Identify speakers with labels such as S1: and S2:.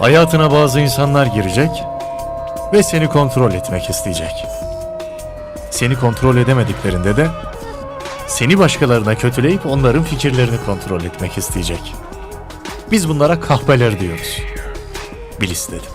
S1: Hayatına bazı insanlar girecek ve seni kontrol etmek isteyecek. Seni kontrol edemediklerinde de seni başkalarına kötüleyip onların fikirlerini kontrol etmek isteyecek. Biz bunlara kahpeler diyoruz. Bil istedim.